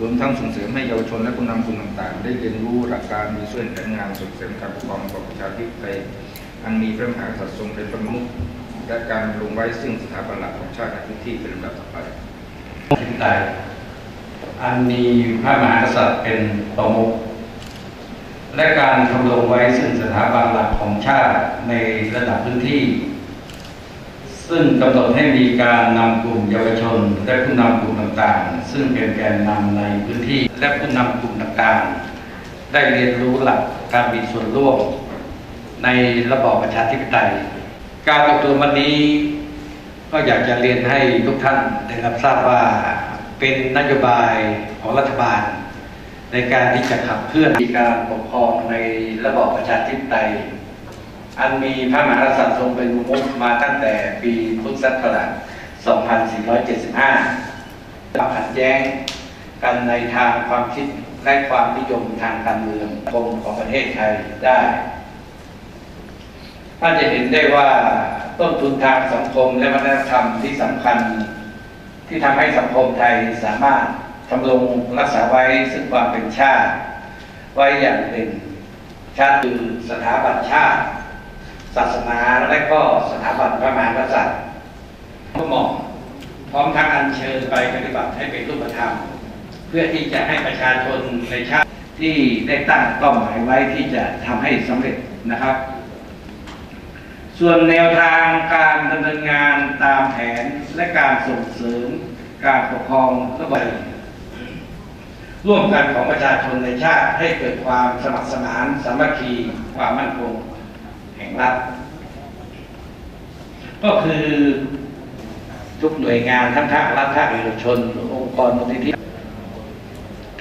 รวมทั้งส่งเสริมให้เยาวชนและผู้นำกลุ่มต่างๆ ได้เรียนรู้หลักการมีส่วนแผนงานส่งเสริมการปกครองระบอบประชาธิปไตยอันมีพระมหากษัตริย์ทรงเป็นประมุขและการลงไว้ซึ่งสถาบันหลักของชาติในพื้นที่เป็นลำดับต่อไปธิปไตยอันมีพระมหากษัตริย์เป็นประมุขและการทำลงไว้ซึ่งสถาบันหลักของชาติในระดับพื้นที่ ซึ่งกำหนดให้มีการนำกลุ่มเยาวชน และผู้นำกลุ่มต่างๆ ซึ่งเป็นแกนนำในพื้นที่และผู้นำกลุ่มต่างๆ ได้เรียนรู้หลักการมีส่วนร่วม ในระบอบประชาธิปไตย การอบรมวันนี้ ก็อยากจะเรียนให้ทุกท่านได้รับทราบว่าเป็นนโยบายของรัฐบาล ในการที่จะขับเคลื่อนการปกครองในระบอบประชาธิปไตย อันมีพระมหากษัตริย์ทรงเป็นมุขมาตั้งแต่ปีพุทธศักราช 2475ความขัดแย้งกันในทางความคิดและความนิยมทางการเมืองคมของประเทศไทยได้ท่านจะเห็นได้ว่าต้นทุนทางสังคมและวัฒนธรรมที่สำคัญ ที่ทำให้สังคมไทยสามารถทำรงรักษาไว้ซึ่งความเป็นชาติ ไว้อย่างหนึ่งชาติคือสถาบันชาติ ศาสนาและก็สถาบันพระมหากษัตริย์ผู้มองพร้อมทั้งอัญเชิญไปปฏิบัติให้เป็นรูปธรรม เพื่อที่จะให้ประชาชนในชาติที่ได้ตั้งเป้าหมายไว้ที่จะทำให้สำเร็จนะครับ ส่วนแนวทางการดำเนินงานตามแผนและการส่งเสริม การปกครองระบอบร่วมกันของประชาชนในชาติให้เกิดความสมัครสมานสามัคคีความมั่นคง แห่งรัฐ ก็คือทุกหน่วยงานทั้งภาครัฐภาคเอกชน องค์กรมูลนิธิ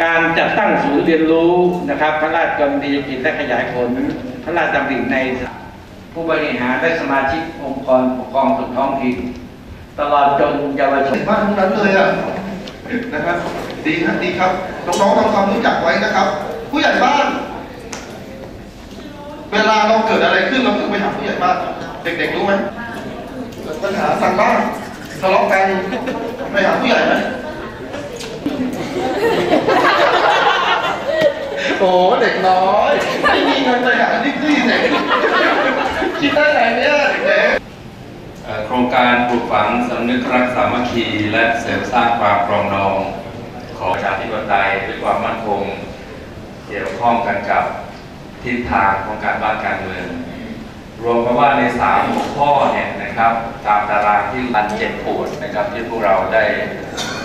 การจัดตั้งศูนย์เรียนรู้นะครับ พระราชกรณียกิจและขยายผล พระราชดำริในผู้บริหารและสมาชิกองค์กรปกครองส่วนท้องถิ่นตลอดจนเยาวชนบ้านทั้งนั้นเลยอะนะครับ ดีครับดีครับน้องๆทำความรู้จักไว้นะครับ ผู้ใหญ่บ้าน เวลาเราเกิดอะไรขึ้นเราต้องไปหาผู้ใหญ่บ้านเด็กๆรู้ไหมเกิดปัญหาสั่งบ้านทะเลาะกันไปหาผู้ใหญ่ไหมโอ้เด็กน้อยไม่มีเงินไปหาดิ๊กซี่เด็กคิดได้ไงเนี่ยเด็กๆเอ่อโครงการปลูกฝังสำนึกรักสามัคคีและเสริมสร้างความปรองดอง ของประชาธิปไตยด้วยความมั่นคงเกี่ยวข้องกันกับ ทิศทางของการบ้านการเมือง รวมกันว่าในสามหัวข้อเนี่ยนะครับ ตามตารางที่มันเจ็บปวดนะครับที่พวกเราได้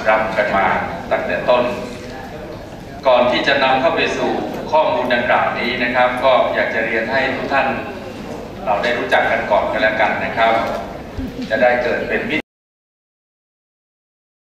รับกันมาตั้งแต่ต้น ก่อนที่จะนำเข้าไปสู่ข้อมูลดังกล่าวนี้นะครับ ก็อยากจะเรียนให้ทุกท่านเราได้รู้จักกันก่อนกันแล้วกันนะครับ จะได้เกิดเป็นมิตร